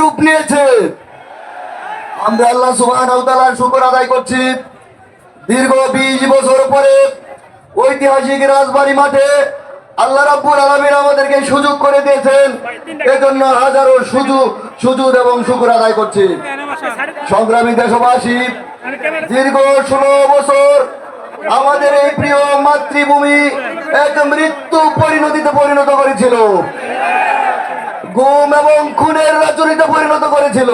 রূপ নিয়েছে। আমরা আল্লাহ সুবহান শুকর আদায় করছি। দীর্ঘ বিশ বছর পরে ঐতিহাসিক রাজবাড়ি মাঠে আল্লাহ আমাদেরকে সুযোগ করে দিয়েছেন। এজন্য হাজারো সুযোগ সুযোগ এবং শুকুর আদায় করছি। সংগ্রামী দেশবাসী, দীর্ঘ ষোলো বছর আমাদের এই প্রিয় মাতৃভূমি এক মৃত্যু পরিণতিতে পরিণত করেছিল। এবং খুনের রাজনীতিতে পরিণত করেছিল।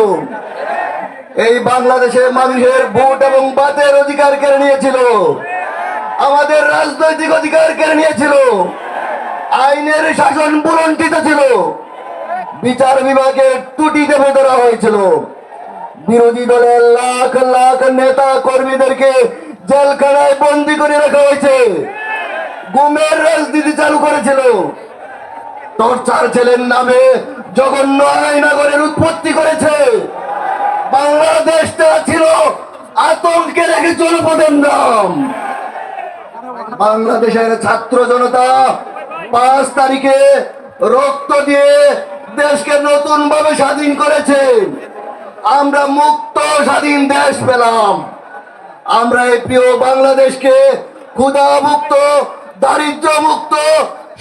এই বাংলাদেশের মানুষের ভোট এবং বাতের অধিকার কেড়ে নিয়েছিল। আমাদের রাজনৈতিক অধিকার কেড়ে নিয়েছিল। আইনের শাসন বুলন্টিত ছিল। বিচার বিভাগের ত্রুটিতে ধরা হয়েছিল। বিরোধী দলের লাখ লাখ নেতা কর্মীদেরকে জেলখানায় বন্দি করে রাখা হয়েছে। গুমের রাজনীতি চালু করেছিল। টর্চার ছেলের নামে জঘন্য আইনাগরের উৎপত্তি করেছে। বাংলাদেশটা ছিল আতঙ্কের এক জনপদের নাম। বাংলাদেশের ছাত্র জনতা পাঁচ তারিখে রক্ত দিয়ে দেশকে নতুন ভাবে স্বাধীন করেছে। আমরা মুক্ত, স্বাধীন দেশ পেলাম। আমরা এই প্রিয় বাংলাদেশকে ক্ষুধা মুক্ত দারিদ্র মুক্ত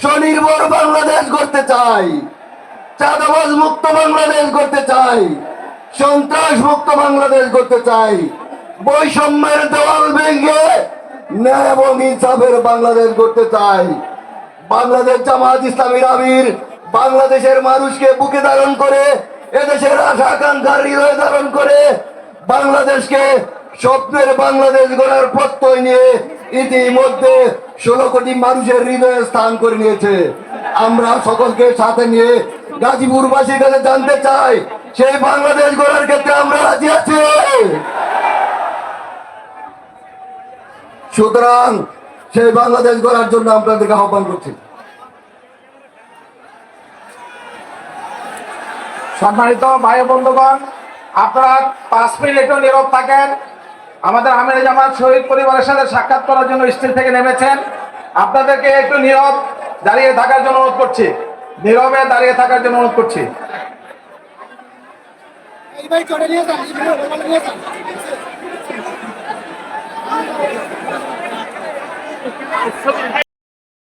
স্বনির্ভর বাংলাদেশ করতে চাই। চাঁদাবাজ মুক্ত বাংলাদেশ করতে চাই। সন্ত্রাস মুক্ত বাংলাদেশ করতে চাই। বৈষম্যের দেওয়াল ভেঙে ন্যায় এবং ইনসাফের বাংলাদেশ করতে চাই। বাংলাদেশ জামাত ইসলামীর আমির বাংলাদেশের মানুষকে বুকে ধারণ করে, এদেশের আশা আকাঙ্ক্ষার হৃদয় ধারণ করে, বাংলাদেশকে স্বপ্নের বাংলাদেশ গড়ার প্রত্যয় নিয়ে ইতিমধ্যে ষোলো কোটি মানুষের হৃদয়ে স্থান করে নিয়েছে। আমরা সকলকে সাথে নিয়ে গাজীপুরবাসীর কাছে জানতে চাই, সেই বাংলাদেশ গড়ার ক্ষেত্রে আমরা রাজি আছি? সুতরাং সেই বাংলাদেশ গড়ার জন্য আপনাদেরকে আহ্বান করছি। সম্মানিত ভাই বন্ধুগণ, আপনারা পাঁচ মিনিট একটু নীরব থাকেন। আমাদের আমির জামাত শহীদ পরিবারের সাথে সাক্ষাৎ করার জন্য স্ত্রী থেকে নেমেছেন। আপনাদেরকে একটু নীরব দাঁড়িয়ে থাকার জন্য অনুরোধ করছি। নীরবে দাঁড়িয়ে থাকার জন্য অনুরোধ করছি।